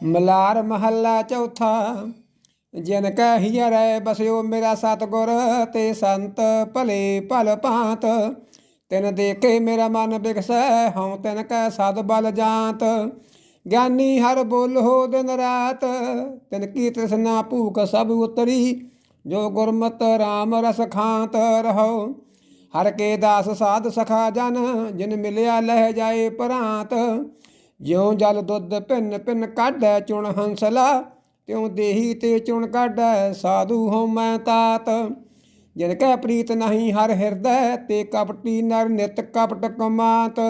ਮਲਾਰ ਮਹੱਲਾ ਚੌਥਾ, ਜਿਨ ਕੈ ਹੀਰੈ ਬਸਿਓ ਮੇਰਾ ਸਤਗੁਰ, ਤੇ ਸੰਤ ਭਲੇ ਭਲ ਭਾਂਤ। ਤਿਨ ਦੇਖੇ ਮੇਰਾ ਮਨ ਬਿਕਸੈ ਹਉ ਤਿਨ ਕੈ ਸਦ ਬਲ ਜਾਂਤ। ਗਿਆਨੀ ਹਰ ਬੋਲੋ ਦਿਨ ਰਾਤ, ਤਿਨ ਕੀ ਤ੍ਰਿਸ਼ਨਾ ਭੂਖ ਸਭ ਉਤਰੀ। ਜੋ ਗੁਰਮਤ RAM ਰਸ ਖਾਂਤ ਰਹੋ, ਹਰ ਕੇ ਦਾਸ ਸਾਧ ਸਖਾ ਜਨ, ਜਿਨ ਮਿਲਿਆ ਲਹਿ ਜਾਏ ਪਰਾਂਤ। ਜਿਉ ਜਲ ਦੁੱਧ ਭਿੰਨ ਭਿੰਨ ਕਾਢੈ, ਚੁਣ ਹੰਸਲਾ, ਤਿਉ ਦੇਹੀ ਤੇ ਚੁਣ ਕਾਢੈ, ਸਾਧੂ ਹੋ ਮੈਂ ਤਾਤ। ਜਿਨ ਕੈ ਪ੍ਰੀਤ ਨਹੀਂ ਹਰ ਹਿਰਦੈ, ਤੇ ਕਪਟੀ ਨਰ ਨਿਤ ਕਪਟ ਕਮਾਤ।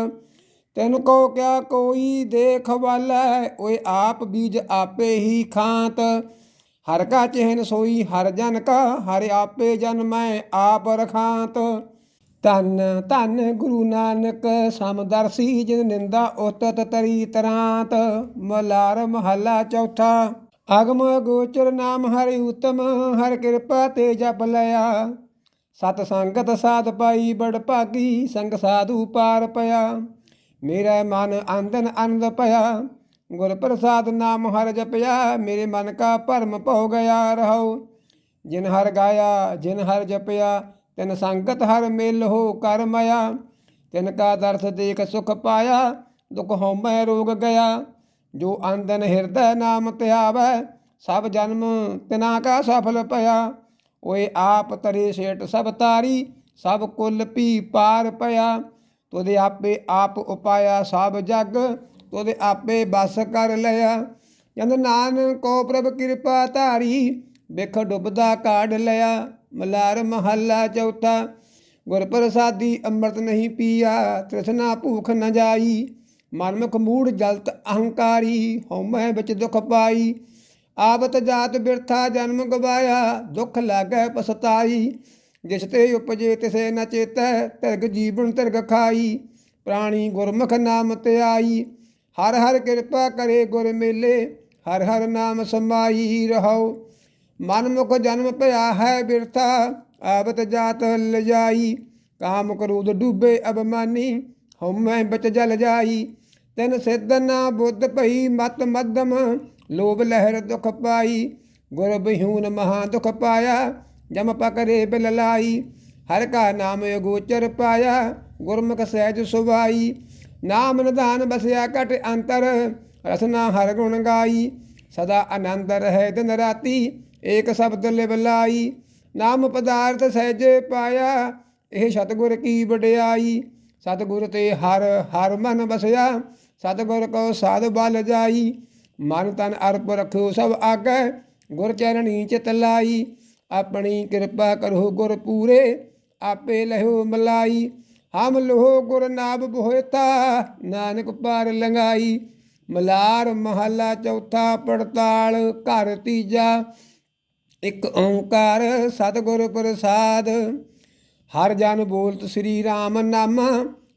ਤੈਨੂੰ ਕੋ ਕਿਆ ਕੋਈ ਦੇਖ ਵਾਲੈ, ਓਏ ਆਪ ਬੀਜ ਆਪੇ ਹੀ ਖਾਂਤ। ਹਰ ਕਾ ਚਿਹਨ ਸੋਈ ਹਰ ਜਨ ਕਾ, ਹਰ ਆਪੇ ਜਨ ਮੈਂ ਆਪ ਰਖਾਂਤ। ਧੰਨ ਧੰਨ ਗੁਰੂ ਨਾਨਕ ਸਮਦਰਸੀ ਜਿਨ ਨਿੰਦਾ ਉਤਤ ਤਰੀ ਤਰਾਂਤ, ਮਲਾਰ ਮਹੱਲਾ ਚੌਥਾ। ਅਗਮ ਗੋਚਰ ਨਾਮ ਹਰਿ ਉਤਮ, ਹਰ ਕਿਰਪਾ ਤੇ ਜਪ ਲਿਆ। ਸਤ ਸੰਗਤ ਸਾਧ ਪਾਈ ਬੜ ਭਾਗੀ, ਸੰਗ ਸਾਧੂ ਪਾਰ ਪਿਆ। ਮੇਰਾ ਮਨ ਆਂਦਨ ਆਨੰਦ ਪਿਆ, ਗੁਰ ਪ੍ਰਸਾਦ ਨਾਮ ਹਰ ਜਪਿਆ, ਮੇਰੇ ਮਨ ਕਾ ਭਰਮ ਭਉ ਗਿਆ ਰਹੋ ਜਿਨ ਹਰ ਗਾਇਆ, ਜਿਨ ਹਰ ਜਪਿਆ ਤਿਨ ਸੰਗਤ ਹਰ ਮਿਲ ਹੋ ਕਰ ਮਇਆ, ਤਿਨ ਕਾ ਦਰਸ ਦੇਖ ਸੁਖ ਪਾਇਆ, ਦੁਖ ਹਉਮੈ ਰੋਗ ਗਿਆ। ਜੋ ਅੰਦਨ ਹਿਰਦੈ ਨਾਮ ਧਿਆਵੈ, ਸਭ ਜਨਮ ਤਿਨਾ ਕਾ ਸਫਲ ਪਿਆ। ਓਏ ਆਪ ਤਰੇ ਸੇਟ ਸਭ ਤਾਰੀ, ਸਭ ਕੁਲ ਪੀ ਪਾਰ ਪਿਆ। ਤੋਦੇ ਆਪੇ ਆਪ ਉਪਾਇਆ ਸਭ ਜਗ ਤੋਦੇ ਆਪੇ ਬਸ ਕਰ ਲਿਆ। ਜਦ ਨਾਨਕ ਕੋ ਪ੍ਰਭ ਕਿਰਪਾ ਧਾਰੀ ਵਿਖ ਡੁੱਬਦਾ ਕਾਢ ਲਿਆ। ਮਲਾਰ ਮਹੱਲਾ ਚੌਥਾ, ਗੁਰ ਪ੍ਰਸਾਦੀ ਅੰਮ੍ਰਿਤ ਨਹੀਂ ਪੀਆ, ਤ੍ਰਿਸ਼ਨਾ ਭੂਖ ਨ ਜਾਈ, ਮਨਮੁਖ ਮੂੜ ਜਲਤ ਅਹੰਕਾਰੀ ਹਉਮੈ ਵਿੱਚ ਦੁਖ ਪਾਈ, ਆਵਤ ਜਾਤ ਬਿਰਥਾ ਜਨਮ ਗਵਾਇਆ, ਦੁਖ ਲਾਗੈ ਪਸਤਾਈ ਜਿਸ ਤੇ ਉਪਜੇ ਤਿਸੇ ਨ ਚੇਤੈ, ਤਿਰਗ ਜੀਵਨ ਤਿਰਗ ਖਾਈ, ਪ੍ਰਾਣੀ ਗੁਰਮੁਖ ਨਾਮ ਧਿਆਈ ਹਰ ਹਰ ਕਿਰਪਾ ਕਰੇ ਗੁਰ ਮੇਲੇ, ਹਰ ਹਰ ਨਾਮ ਸਮਾਈ ਰਹੋ। ਮਨਮੁਖ ਜਨਮ ਭਇਆ ਹੈ ਬਿਰਥਾ, ਆਵਤ ਜਾਤ ਲਜਾਈ। ਕਾਮ ਕਰੂਦ ਡੂਬੇ ਅਬਮਾਨੀ ਹਉਮੈ ਵਿੱਚ ਜਲ ਜਾਈ। ਤਿਨ ਸਿੱਧ ਨਾ ਬੁੱਧ ਭਈ ਮਤ ਮਦਮ ਲੋਭ ਲਹਿਰ ਦੁਖ ਪਾਈ। ਗੁਰ ਬਿਹੂਨ ਮਹਾ ਦੁਖ ਪਾਇਆ, ਜਮ ਪਕਰੇ ਬਿਲ ਲਾਈ। ਹਰ ਕਾ ਨਾਮ ਅਗੋਚਰ ਪਾਇਆ, ਗੁਰਮੁਖ ਸਹਿਜ ਸੁਭਾਈ ਨਾਮ ਨਿਧਾਨ ਬਸਿਆ ਘਟ ਅੰਤਰ, ਰਸਨਾ ਹਰ ਗੁਣ ਗਾਈ। ਸਦਾ ਆਨੰਦ ਰਹਿ ਦਿਨ ਰਾਤੀ ਏਕ ਸ਼ਬਦ ਲਿਵਲਾਈ ਨਾਮ ਪਦਾਰਥ ਸਹਿਜੇ ਪਾਇਆ, ਇਹ ਸਤਗੁਰ ਕੀ ਵਡਿਆਈ? ਸਤਗੁਰ ਤੇ ਹਰ ਹਰ ਮਨ ਬਸਿਆ ਸਤਗੁਰ ਕੋ ਸਾਧ ਬਲ ਜਾਈ। ਮਨ ਤਨ ਅਰਪ ਰਖੋ ਸਭ ਆਗੈ, ਗੁਰ ਚਰਣੀ ਚਿਤ ਲਾਈ। ਆਪਣੀ ਕਿਰਪਾ ਕਰੋ ਗੁਰ ਪੂਰੇ, ਆਪੇ ਲਹੋ ਮਲਾਈ। ਹਮ ਲੋਹ ਗੁਰ ਨਾਭ ਬੋਇਤਾ ਨਾਨਕ ਪਾਰ ਲੰਗਾਈ ਮਲਾਰ ਮਹੱਲਾ ਚੌਥਾ ਪੜਤਾਲ ਘਰ ਤੀਜਾ ਇੱਕ ਓੰਕਾਰ ਸਤਿਗੁਰ ਪ੍ਰਸਾਦ। ਹਰ ਜਨ ਬੋਲਤ ਸ੍ਰੀ ਰਾਮ ਨਾਮ,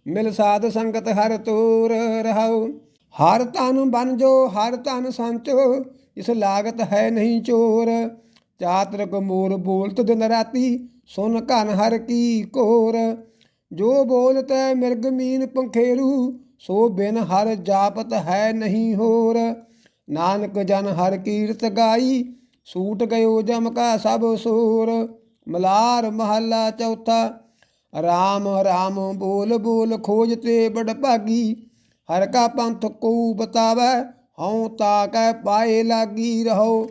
ਮਿਲ ਸਾਧ ਸੰਗਤ ਹਰ ਤੂਰ ਰਹਾਉ। ਹਰ ਤਨ ਬਨ ਜੋ, ਹਰ ਤਨ ਸੰਚੋ, ਇਸ ਲਾਗਤ ਹੈ ਨਹੀਂ ਚੋਰ। ਚਾਤਰਕ ਮੋਰ ਬੋਲਤ ਦਿਨ ਰਾਤੀ, ਸੁਨ ਘਨ ਹਰ ਕੀ ਕੋਰ। ਜੋ ਬੋਲਤੈ ਮਿਰਗ ਮੀਨ ਪੰਖੇਰੂ, ਸੋ ਬਿਨ ਹਰ ਜਾਪਤ ਹੈ ਨਹੀਂ ਹੋਰ। ਨਾਨਕ ਜਨ ਹਰ ਕੀਰਤ ਗਾਈ ਸੂਟ ਗਇਓ ਜਮ ਕਾ ਸਭ ਸੂਰ। ਮਲਾਰ ਮਹੱਲਾ ਚੌਥਾ, ਰਾਮ ਰਾਮ ਬੋਲ ਬੋਲ ਖੋਜ ਤੇ ਬੜ ਭਾਗੀ। ਹਰ ਕਾ ਪੰਥ ਕੋ ਬਤਾਵੈ, ਹਉ ਤਾ ਕੈ ਪਾਏ ਲਾਗੀ ਰਹੋ।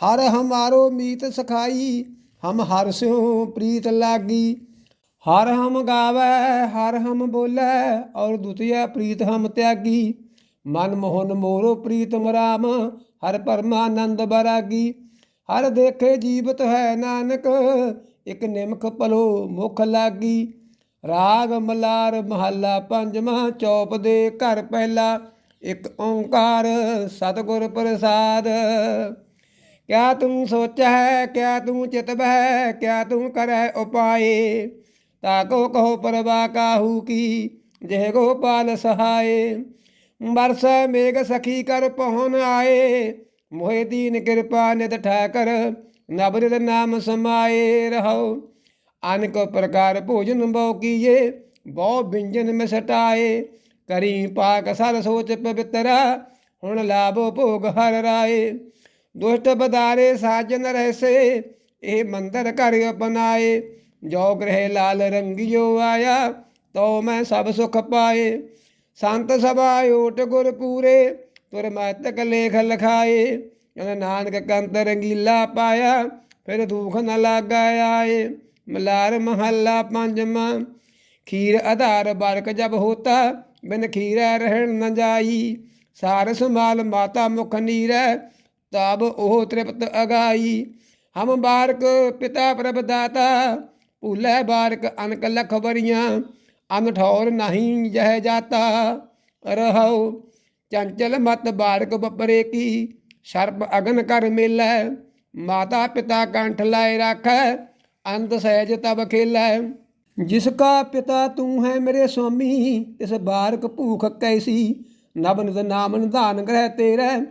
ਹਰ ਹਮਾਰੋ ਮੀਤ ਸਖਾਈ, ਹਮ ਹਰ ਸਿਉ ਪ੍ਰੀਤ ਲਾਗੀ। ਹਰ ਹਮ ਗਾਵੈ, ਹਰ ਹਮ ਬੋਲੇ, ਔਰ ਦੁਤੀਆ ਪ੍ਰੀਤ ਹਮ ਤਿਆਗੀ। ਮਨ ਮੋਹਨ ਮੋਰੋ ਪ੍ਰੀਤਮ ਰਾਮ ਹਰ ਪਰਮਾਨੰਦ ਬਰਾਗੀ, ਹਰ ਦੇਖੇ ਜੀਵਤ ਹੈ ਨਾਨਕ, ਇਕ ਨਿਮਖ ਪਲੋ ਮੁਖ ਲਾਗੀ। ਰਾਗ ਮਲਾਰ ਮਹੱਲਾ ਪੰਜਵਾਂ, ਚੌਪ ਦੇ ਘਰ ਪਹਿਲਾ, ਇੱਕ ਓੰਕਾਰ ਸਤਿਗੁਰ ਪ੍ਰਸਾਦ। ਕਿਆ ਤੂੰ ਸੋਚੈ ਹੈ ਕਿਆ ਤੂੰ ਚਿਤਵੈ ਕਿਆ ਤੂੰ ਕਰੈ ਉਪਾਏ। ਤਾਕੋ ਕਹੋ ਪਰਵਾ ਕਾਹੂ ਕੀ, ਜਹ ਗੋਪਾਲ ਸਹਾਏ। ਬਰਸੈ ਮੇਘ ਸਖੀ ਕਰ ਪਹੁਨ ਆਏ। ਮੋਹਿ ਦੀਨ ਕਿਰਪਾ ਨਿਤ ਠਾਕਰ ਨਬਰਿਤ ਨਾਮ ਸਮਾਏ ਰਹੋ। ਅਨਕ ਪ੍ਰਕਾਰ ਭੋਜਨ ਬਹੁ ਕੀਏ, ਬਹੁ ਬਿੰਜਨ ਮਿਸਟਾਏ। ਕਰੀ ਪਾਕ ਸਰ ਸੋਚ ਪਵਿੱਤਰਾ, ਹੁਣ ਲਾਭੋ ਭੋਗ ਹਰ ਰਾਏ। ਦੁਸ਼ਟ ਬਦਾਰੇ ਸਾਜਨ ਰਹਿਸੇ, ਇਹ ਮੰਦਰ ਘਰ ਅਪਨਾਏ। ਜੋ ਗ੍ਰਹਿ ਲਾਲ ਰੰਗਿਓ ਆਇਆ ਤੋ ਮੈਂ ਸਭ ਸੁਖ ਪਾਏ। ਸੰਤ ਸਭਾ ਓਟ ਗੁਰ ਪੂਰੇ ਤੁਰ ਮਤਕ ਲੇਖ ਲਖਾਏ। ਜਨ ਨਾਨਕ ਕੰਤ ਰੰਗੀਲਾ ਪਾਇਆ, ਫਿਰ ਦੁਖ ਨ ਲਾਗਾ ਆਏ। ਮਲਾਰ ਮਹੱਲਾ ਪੰਜਵਾਂ, ਖੀਰ ਆਧਾਰ ਬਰਕ ਜਬ ਹੋਤਾ, ਬਿਨ ਖੀਰੈ ਰਹਿਣ ਨ ਜਾਈ। ਸਾਰ ਸੰਭਾਲ ਮਾਤਾ ਮੁਖ ਨੀਰੈ, ਤਬ ਉਹ ਤ੍ਰਿਪਤ ਅਗਾਈ। ਹਮ ਬਾਰਕ ਪਿਤਾ ਪ੍ਰਭ ਦਾਤਾ ਭੂਲੇ ਬਾਰਕ ਅਨਕ ਲਖ ਵਰੀਆਂ। ਅਨ ਠੌਰ ਨਹੀਂ ਜਹ ਜਾਤਾ। ਰਹੋ, ਚੰਚਲ ਮਤ ਬਾਰਕ ਬਪਰੇ ਕੀ। ਸਰਬ ਅਗਨ ਕਰ ਮੇਲੈ, ਮਾਤਾ ਪਿਤਾ ਕੰਠ ਲਾਏ ਰਾਖੈ ਅੰਤ ਸਹਿਜ ਤਬ ਖੇਲੈ। ਜਿਸ ਕਾ ਪਿਤਾ ਤੂੰ ਹੈ ਮੇਰੇ ਸੁਆਮੀ ਤਿਸ ਬਾਰਕ ਭੂਖ ਕੈਸੀ। ਨਬ ਨਿਤ ਨਾਮ ਨਿਧਾਨ ਗ੍ਰਹਿ ਤੇਰੇ,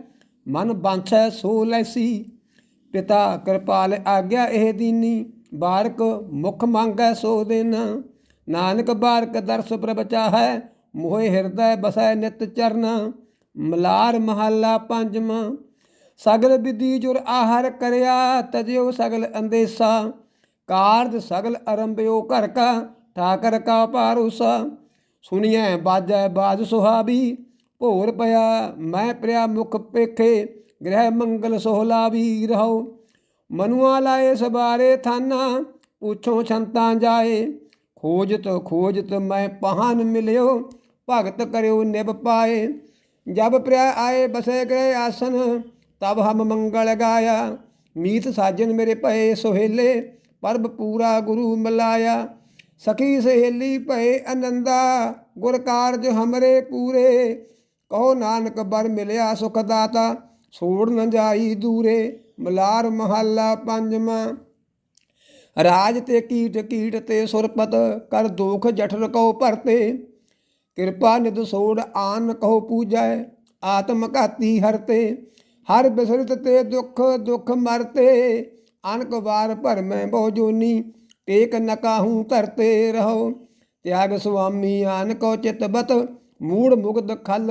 ਮਨ ਬੰਸੈ ਸੋ ਲੈਸੀ। ਪਿਤਾ ਕਿਰਪਾਲ ਆਗਿਆ ਇਹ ਦੀਨੀ ਬਾਰਕ ਮੁਖ ਮੰਗੈ ਸੋ ਦੇਨਾ। ਨਾਨਕ ਬਾਰਕ ਦਰਸ ਪ੍ਰਭ ਹੈ ਮੋਹਿ ਹਿਰਦੈ ਬਸੈ ਨਿਤ ਚਰਨ, ਮਲਾਰ ਮਹੱਲਾ ਪੰਜਵਾਂ ਸਗਲ ਵਿਧੀ ਜੁਰ ਆਹਾਰ ਕਰਿਆ ਤਜਿਓ ਸਗਲ ਅੰਦੇਸਾ। ਕਾਰਜ ਸਗਲ ਅਰੰਭਿਓ ਘਰ ਕਾ, ਠਾਕਰ ਕਾ ਭਾਰੂਸਾ। ਸੁਣੀਐ ਬਾਜੈ ਬਾਜ ਸੁਹਾਬੀ ਭੋਰ ਪਿਆ ਮੈਂ ਪ੍ਰਿਆ ਮੁਖ ਪੇਖੇ, ਗ੍ਰਹਿ ਮੰਗਲ ਸੋਹਲਾ ਵੀ ਰਹੋ। ਮਨੁਆ ਲਾਏ ਸਬਾਰੇ ਥਾਨਾ, ਪੁੱਛੋ ਛੰਤਾਂ ਜਾਏ। ਖੋਜਤ ਖੋਜਤ ਮੈਂ ਪਹਾਨ ਮਿਲਿਓ, ਭਗਤ ਕਰਿਓ ਨਿਭ ਪਾਏ। ਜਬ ਪ੍ਰਿਆ ਆਏ ਬਸੇ ਗਏ ਆਸਨ, ਤਬ ਹਮ ਮੰਗਲ ਗਾਇਆ। ਮੀਤ ਸਾਜਨ ਮੇਰੇ ਭਏ ਸੁਹੇਲੇ, ਪਰਬ ਪੂਰਾ ਗੁਰੂ ਮਿਲਾਇਆ। ਸਖੀ ਸਹੇਲੀ ਭਏ ਅਨੰਦਾ, ਗੁਰ ਕਾਰਜ ਹਮਰੇ ਪੂਰੇ। ਕਹੋ ਨਾਨਕ ਬਰ ਮਿਲਿਆ ਸੁਖ ਦਾਤਾ ਛੋੜ ਨ ਜਾਈ ਦੂਰੇ। ਮਲਾਰ ਮਹੱਲਾ ਪੰਜਵਾਂ। ਰਾਜ ਤੇ ਕੀਟ ਕੀਟ ਤੇ ਸੁਰਪਤ ਕਰ ਦੁਖ ਜਠਰ ਕਉ ਭਰਤੇ। ਕਿਰਪਾ ਨਿਦ ਸੋੜ ਆਨ ਕਹੋ ਪੂਜੈ, ਆਤਮ ਘਾਤੀ ਹਰਤੇ। ਹਰ ਬਿਸਰਤ ਤੇ ਦੁਖ ਦੁਖ ਮਰਤੇ। ਅਨਕ ਵਾਰ ਭਰਮੈ ਬਹੁ ਜੋਨੀ ਟੇਕ ਨਕਾਹੂ ਧਰਤੇ ਰਹੋ। ਤਿਆਗ ਸੁਆਮੀ ਆਨਕੋ ਚਿਤਬਤ ਮੂੜ ਮੁਗਦ ਖਲ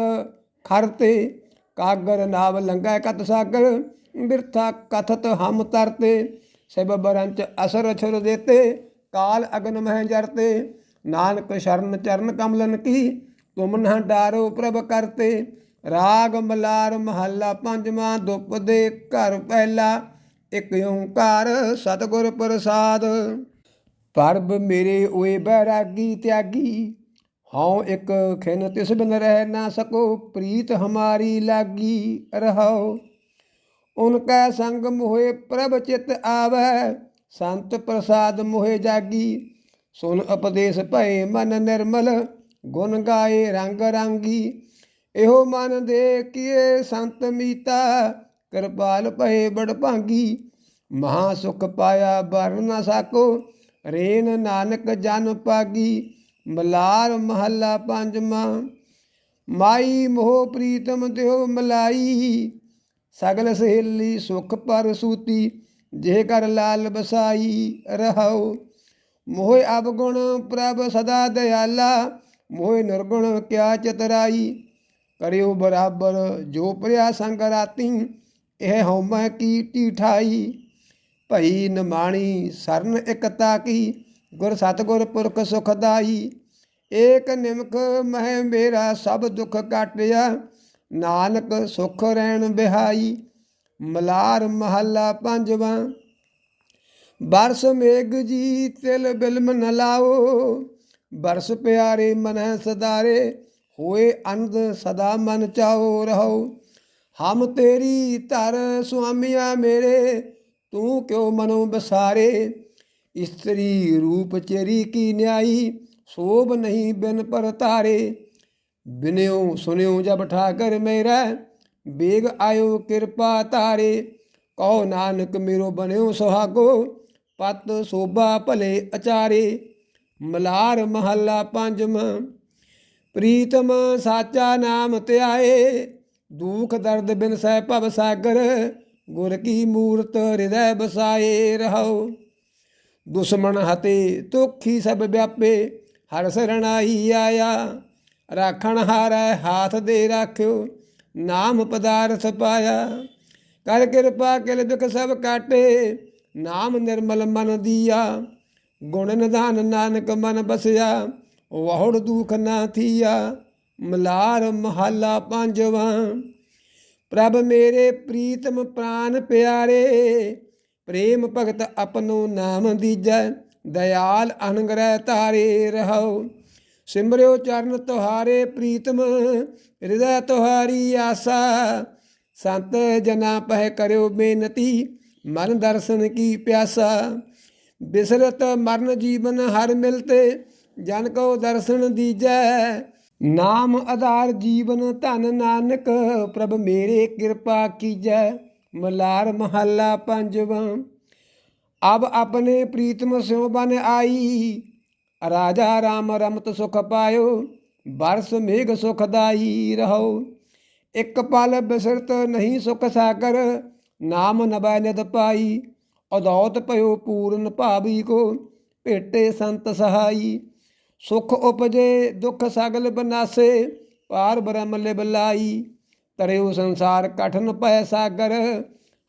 ਖਰਤੇ। ਕਾਗਰ ਨਾਵ ਲੰਗਾ ਕਤ ਸਾਗਰ, ਬਿਰਥਾ ਕਥਤ ਹਮ ਤਰਤੇ। ਸਭ ਬਰੰਚ ਅਸਰ ਅਛਰ ਦੇਤੇ, ਕਾਲ ਅਗਨ ਮਹਿ ਜਰਤੇ। ਨਾਨਕ ਸ਼ਰਨ ਚਰਨ ਕਮਲਨ ਕੀ, ਤੁਮ ਨਾ ਡਾਰੋ ਪ੍ਰਭ ਕਰਤੇ। ਰਾਗ ਮਲਾਰ ਮਹੱਲਾ ਪੰਜਵਾਂ, ਦੁਪ ਦੇ ਘਰ ਪਹਿਲਾ। ਇਕ ਓੰਕਾਰ ਸਤਿਗੁਰ ਪ੍ਰਸਾਦ। ਪਰਬ ਮੇਰੇ ਓਏ ਬੈਰਾਗੀ ਤਿਆਗੀ, ਹਉ ਇੱਕ ਖਿਨ ਤਿਸ ਬਿਨ ਰਹਿ ਨਾ ਸਕੋ, ਪ੍ਰੀਤ ਹਮਾਰੀ ਲਾਗੀ। ਰਹਾਓ ਉਨਕਾ ਸੰਗ ਮੋਹਿ ਪ੍ਰਭ ਚਿਤ ਆਵੈ, ਸੰਤ ਪ੍ਰਸਾਦ ਮੋਹਿ ਜਾਗੀ। ਸੁਨ ਉਪਦੇਸ਼ ਭਏ ਮਨ ਨਿਰਮਲ, ਗੁਣ ਗਾਏ ਰੰਗ ਰਾਂਗੀ। ਇਹੋ ਮਨ ਦੇ ਕੀਏ ਸੰਤ ਮੀਤਾ, ਕਿਰਪਾਲ ਭਏ ਬੜ ਭਾਂਗੀ। ਮਹਾ ਸੁਖ ਪਾਇਆ ਬਰ ਨਾ ਸਾਕੋ, ਰੇਨ ਨਾਨਕ ਜਨ ਪਾਗੀ। ਮਲਾਰ ਮਹੱਲਾ ਪੰਜਵਾਂ, ਮਾਈ ਮੋਹ ਪ੍ਰੀਤਮ ਦਿਓ ਮਲਾਈ। ਸਗਲ ਸਹੇਲੀ ਸੁਖ ਪਰ ਸੂਤੀ ਜੇ ਕਰ ਲਾਲ ਬਸਾਈ ਰਹਾਉ। ਮੋਹ ਅਵਗੁਣ ਪ੍ਰਭ ਸਦਾ ਦਇਆਲਾ ਮੋਹ ਨਿਰਗੁਣ ਕਿਆ ਚਤਰਾਈ। ਕਰਿਓ ਬਰਾਬਰ ਜੋ ਪ੍ਰਿਆ ਸੰਗ ਰਾਤੀ, ਇਹ ਹਉਮੈ ਕੀ ਢੀਠਾਈ। ਭਈ ਨਮਾਣੀ ਸਰਨ ਇਕਤਾ ਕੀ ਗੁਰ ਸਤਗੁਰ ਪੁਰਖ ਸੁਖਦਾਈ ਏਕ ਨਿਮਖ ਮਹਿ ਮੇਰਾ ਸਭ ਦੁੱਖ ਕਾਟਿਆ ਨਾਨਕ ਸੁਖ ਰਹਿਣ ਬਿਹਾਈ ਮਲਾਰ ਮਹੱਲਾ ਪੰਜਵਾਂ। ਬਰਸ ਮੇਘ ਜੀ ਤਿਲ ਬਿਲਮ ਨ ਲਾਓ, ਬਰਸ ਪਿਆਰੇ ਮਨ ਸਦਾਰੇ, ਹੋਏ ਅਨੰਦ ਸਦਾ ਮਨ ਚਾਓ ਰਹੋ ਹਮ ਤੇਰੀ ਧਰ ਸੁਆਮੀਆਂ ਮੇਰੇ, ਤੂੰ ਕਿਉ ਮਨੋ ਬਸਾਰੇ? ਇਸਤਰੀ ਰੂਪ ਚੇਰੀ ਕੀ ਨਿਆਈ, ਸੋਭ ਨਹੀਂ ਬਿਨ ਪਰ ਤਾਰੇ ਬਿਨਿਓ ਸੁਨਿਓ ਜਬ ਠਾਕਰ ਮੇਰਾ, ਬੇਗ ਆਇਓ ਕਿਰਪਾ ਤਾਰੇ ਕਹੋ ਨਾਨਕ ਮੇਰੋ ਬਨਿਓ ਸੁਹਾਗੋ, ਪਤ ਸੋਭਾ ਭਲੇ ਅਚਾਰੇ। ਮਲਾਰ ਮਹੱਲਾ ਪੰਜਵਾਂ ਪ੍ਰੀਤਮ ਸਾਚਾ ਨਾਮ ਧਿਆਏ। ਦੁਖ ਦਰਦ ਬਿਨ ਸਹਿ ਭਵ ਸਾਗਰ, ਗੁਰ ਕੀ ਮੂਰਤ ਹਿਰਦੈ ਬਸਾਏ ਰਹੋ ਦੁਸ਼ਮਣ ਹਤੇ ਤੁਖੀ ਸਭ ਵਿਆਪੇ ਹਰ ਸਰਣਾਈ ਆਇਆ। ਰਾਖਣ ਹਾਰੈ, ਹਾਥ ਦੇ ਰਾਖਿਓ, ਨਾਮ ਪਦਾਰਥ ਪਾਇਆ। ਕਰ ਕਿਰਪਾ, ਕਿਲ ਦੁਖ ਸਭ ਕਾਟੇ, ਨਾਮ ਨਿਰਮਲ ਮਨ ਦੀਆ। ਗੁਣ ਨਿਧਾਨ ਨਾਨਕ ਮਨ ਬਸਿਆ, ਵਹੁੜ ਦੁਖ ਨਾ ਥੀਆ। ਮਲਾਰ ਮਹੱਲਾ ਪੰਜਵਾਂ, ਪ੍ਰਭ ਮੇਰੇ ਪ੍ਰੀਤਮ ਪ੍ਰਾਨ ਪਿਆਰੇ, ਪ੍ਰੇਮ ਭਗਤ ਆਪਨੋ ਨਾਮ ਦੀਜੈ, ਦਇਆਲ ਅਨਗ੍ਰਹਿ ਤਾਰੇ ਰਹੋ ਸਿਮਰਿਓ ਚਰਨ ਤੁਹਾਰੇ ਪ੍ਰੀਤਮ, ਹਿਰਦੈ ਤੁਹਾਰੀ ਆਸਾ। ਸੰਤ ਜਨਾ ਪਹਿ ਕਰਿਓ ਬੇਨਤੀ, ਮਨ ਦਰਸ਼ਨ ਕੀ ਪਿਆਸਾ। ਬਿਸਰਤ ਮਰਨ ਜੀਵਨ ਹਰ ਮਿਲਤੇ, ਜਨ ਕੋ ਦਰਸ਼ਨ ਦੀਜੈ। ਨਾਮ ਆਧਾਰ ਜੀਵਨ ਧਨ ਨਾਨਕ, ਪ੍ਰਭ ਮੇਰੇ ਕਿਰਪਾ ਕੀਜੈ। ਮਲਾਰ ਮਹੱਲਾ ਪੰਜਵਾਂ। ਅਬ ਆਪਣੇ ਪ੍ਰੀਤਮ ਸਿਉ ਬਨ ਆਈ ਰਾਜਾ ਰਾਮ ਰਮਤ ਸੁਖ ਪਾਇਓ ਬਰਸ ਮੇਘ ਸੁਖਦਾਈ ਰਹੋ ਇੱਕ ਪਲ ਬਿਸਰਤ ਨਹੀਂ ਸੁਖ ਸਾਗਰ ਨਾਮ ਨਬੈ ਨਿਦ ਪਾਈ ਅਦੌਤ ਭਇਓ ਪੂਰਨ ਭਾਵੀ ਕੋ ਭੇਟੇ ਸੰਤ ਸਹਾਈ ਸੁਖ ਉਪਜੇ ਦੁਖ ਸਗਲ ਬਨਾਸੇ ਪਾਰ ਬ੍ਰਹਮ ਲਿਬਲਾਈ ਤਰਿਉ ਸੰਸਾਰ ਕਠਨ ਪੈ ਸਾਗਰ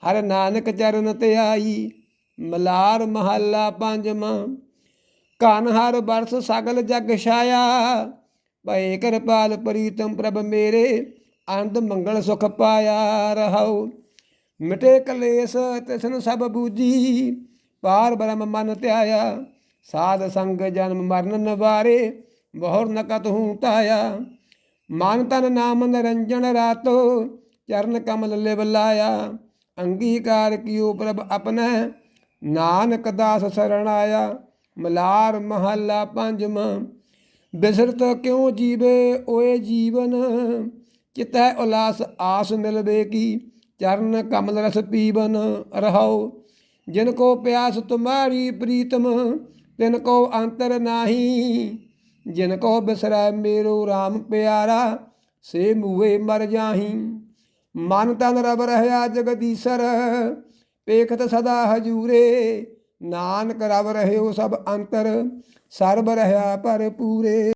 ਹਰ ਨਾਨਕ ਚਰਨ ਤੇ ਆਈ ਮਲਾਰ ਮਹੱਲਾ ਪੰਜਵਾਂ ਕਨ ਹਰ ਬਰਸ ਸਗਲ ਜਗ ਛਾਇਆ। ਭਏ ਕਿਰਪਾਲ ਪ੍ਰੀਤਮ ਪ੍ਰਭ ਮੇਰੇ, ਆਨੰਦ ਮੰਗਲ ਸੁਖ ਪਾਇਆ ਰਹੋ ਮਿਟੇ ਕਲੇਸ਼ ਤਿਸਨ ਸਭ ਬੂਜੀ ਪਾਰ ਬ੍ਰਹਮ ਮਨ ਧਿਆਇਆ। ਸਾਧ ਸੰਗ ਜਨਮ ਮਰਨ ਨਿਵਾਰੇ, ਬਹੁਰ ਨਕਤ ਹੂੰ ਤਾਇਆ ਮਨ ਤਨ ਨਾਮ ਨਿਰੰਜਨ ਰਾਤੋ, ਚਰਨ ਕਮਲ ਲਿਵ ਲਾਇਆ। ਅੰਗੀਕਾਰ ਕੀਓ ਪ੍ਰਭ ਆਪਣਾ ਨਾਨਕ ਦਾਸ ਸਰਣ ਆਇਆ। ਮਲਾਰ ਮਹੱਲਾ ਪੰਜਵਾਂ, ਬਿਸਰਤ ਕਿਉ ਜੀਵੇ ਓਏ ਜੀਵਨ? ਚਿਤੈ ਉਲਾਸ ਆਸ ਮਿਲਵੇ ਕੀ? ਚਰਨ ਕਮਲ ਰਸ ਪੀਵਨ ਰਹਾਉ। ਜਿਨ ਕੋ ਪਿਆਸ ਤੁਮਾਰੀ ਪ੍ਰੀਤਮ, ਤਿਨ ਕੋ ਅੰਤਰ ਨਾਹੀ। ਜਿਨ ਕੋ ਬਿਸਰੈ ਮੇਰੋ RAM ਪਿਆਰਾ, ਸੇ ਮੂਏ ਮਰ ਜਾਹੀ। ਮਨ ਤਨ ਰਬ ਰਹਿਆ ਜਗਦੀਸਰ, ਪੇਖਤ ਸਦਾ ਹਜੂਰੇ। ਨਾਨਕ ਰਬ ਰਹਿਓ ਸਭ ਅੰਤਰ ਸਰਬ ਰਹਿਆ ਪਰ ਪੂਰੇ